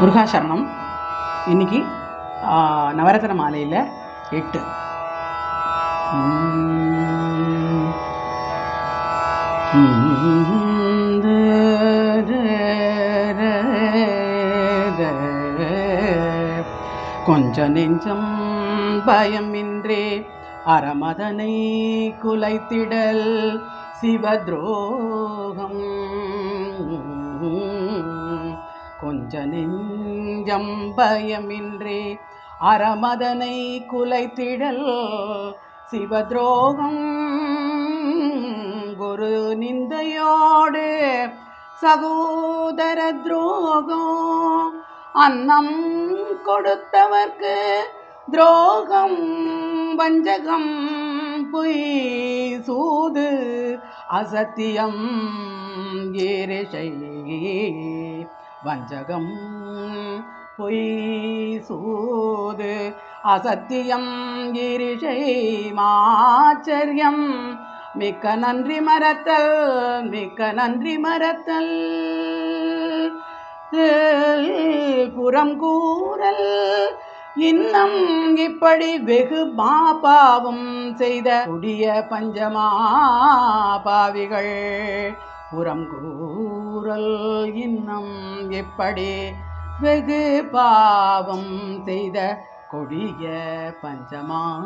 முருகாசரணம். இன்னைக்கு நவரத்ன மாலையில் எட்டு. கொஞ்ச நெஞ்சம் பயமின்றே அறமதனை குலைத்திடல் சிவத்ரோகம் கொஞ்ச நெஞ்சம் பயமின்றே அறமதனை குலைத்திடல் சிவத்ரோகம். குரு நிந்தையோடு சகோதர துரோகம். அன்னம் கொடுத்தவர்க்கு துரோகம். வஞ்சகம் பொய் சூது அசத்தியம். ஏரிஷை வஞ்சகம் பொய் சூது அசத்தியம் கிரிஷை மாச்சரியம். மிக்க நன்றி மறத்தல் மிக்க நன்றி மறத்தல். புறம் கூறல் இன்னம் இப்படி வெகு மாபாவம் செய்த கொடிய பஞ்சமா பாவிகள். புறங்கூறல் இன்னம் எப்படி? வெகு பாவம் செய்த கொடிய பஞ்சமா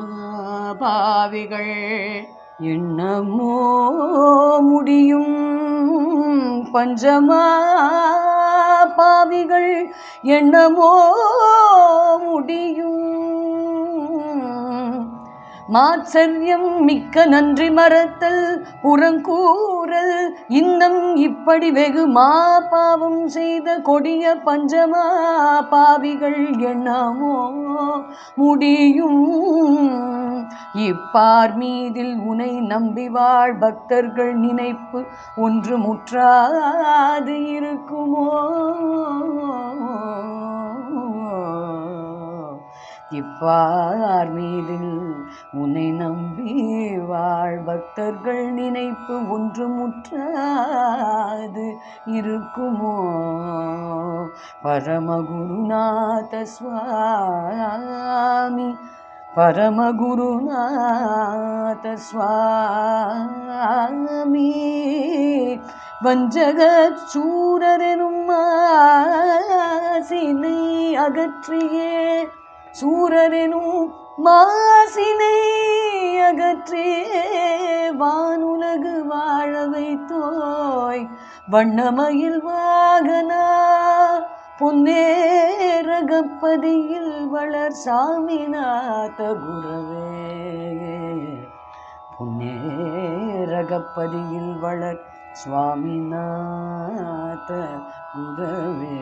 பாவிகள். எண்ணமோ முடியும் பஞ்சமா பாவிகள். எண்ணமோ மாச்சரியம் மிக்க நன்றி மறத்தல் புறங்கூறல். இன்னம் இப்படி வெகு மா பாவம் செய்த கொடிய பஞ்சமா பாவிகள் என்னமோ முடியும். இப்பார் மீதில் உனை நம்பி வாழ் பக்தர்கள் நினைப்பு ஒன்று முற்றாது இருக்குமோ? இப்பார் மீதில். உன்னை நம்பி வாழ் பக்தர்கள் நினைப்பு ஒன்று முற்றாது. இருக்குமோ? பரமகுருநாத சுவாமி. பரமகுருநாத சுவாமி. வஞ்சக சூரரெனும் மாசினை அகற்றியே. சூரரெனும் மாசினை அகற்றியே வானுலகு வாழ வைத்தோய் வண்ணமயில் வாகனா பொன்னேரகப்பதியில் வளர் சாமிநாத குரவே. பொன்னேரகப்பதியில் வளர் சுவாமிநாத குரவே.